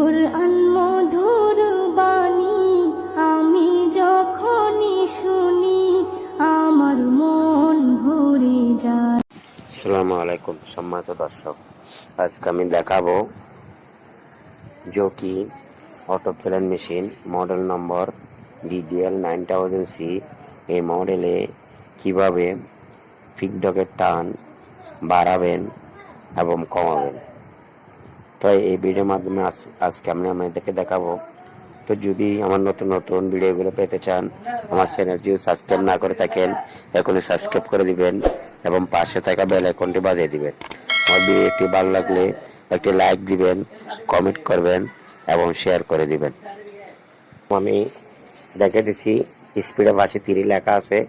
কোরআন মধুর বাণী আমি যখনই শুনি, আমার মন ভরে যায়। আসসালামু আলাইকুম, সম্মানিত দর্শক। আজকে আমি দেখাবো Juki auto plain machine, model number DDL nine thousand C. এই মডেলে কীভাবে ফিকডকের টান বাড়াবেন এবং কমাবেন? তো এই ভিডিওর মাধ্যমে আজ- আজকে আমি আপনাদেরকে দেখাবো। তো যদি আমার নতুন নতুন ভিডিওগুলো পেতে চান, আমার চ্যানেল যদি সাবস্ক্রাইব না করে থাকেন, এখনই সাবস্ক্রাইব করে দিবেন এবং পাশে থাকা বেল আইকনটি বাজিয়ে দিবেন। আমার ভিডিওটি ভালো লাগলে একটি লাইক দিবেন, কমেন্ট করবেন এবং শেয়ার করে দিবেন। আমি দেখে দিচ্ছি, স্পিডে পাশে তিরি লেখা আছে,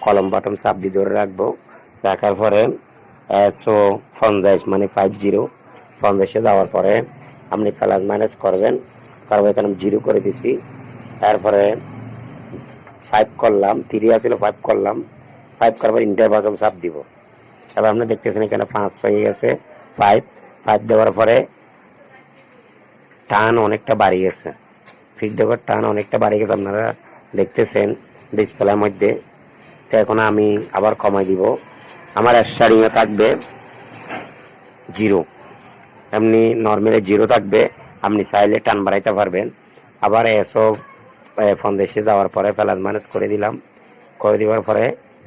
কলম বাটন চাপ দিয়ে ধরে রাখব। রাখার পরে একশো পঞ্চাশ মানে ফাইভ জিরো পঞ্চাশে যাওয়ার পরে আপনি প্লাস মাইনাস করবেন করব এখানে জিরো করে দিছি। তারপরে ফাইভ করলাম থ্রি আসলে ফাইভ করলাম। ফাইভ করার পর ইন্টার বাটন চাপ দিব। এবার আপনি দেখতেছেন এখানে পাঁচ হয়ে গেছে ফাইভ ফাইভ দেওয়ার পরে টান অনেকটা বাড়ি গেছে। ফিডব্যাকের টান অনেকটা বাড়ি গেছে, আপনারা দেখতেছেন ডিসপ্লের মধ্যে। তো এখন আমি আবার কমাই দিব। আমার স্টারিংয়ে থাকবে জিরো এমনি নর্মালি জিরো থাকবে, আপনি চাইলে টান বাড়াইতে পারবেন। আবার এসব ফন্দেশে যাওয়ার পরে প্লাস মাইনাস করে দিলাম। করে দেওয়ার পরে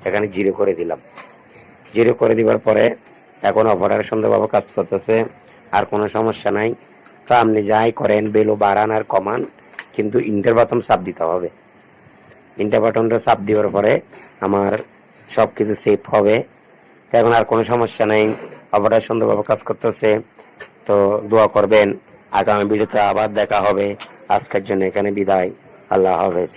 এখানে জিরো করে দিলাম। জিরো করে দেওয়ার পরে এখন অপারেটর সুন্দরভাবে কাজ করতেছে আর কোনো সমস্যা নাই। তো আপনি যাই করেন, বেলো বাড়ান আর কমান, কিন্তু ইন্টার বাটন চাপ দিতে হবে। ইন্টার বাটনটা চাপ দেওয়ার পরে আমার সব কিছু সেফ হবে এখন আর কোনো সমস্যা নেই। অপারেটর সুন্দরভাবে কাজ করতেছে। তো দোয়া করবেন। আগামী ভিডিওতে আবার দেখা হবে। আজকের জন্য এখানে বিদায়। আল্লাহ হাফেজ।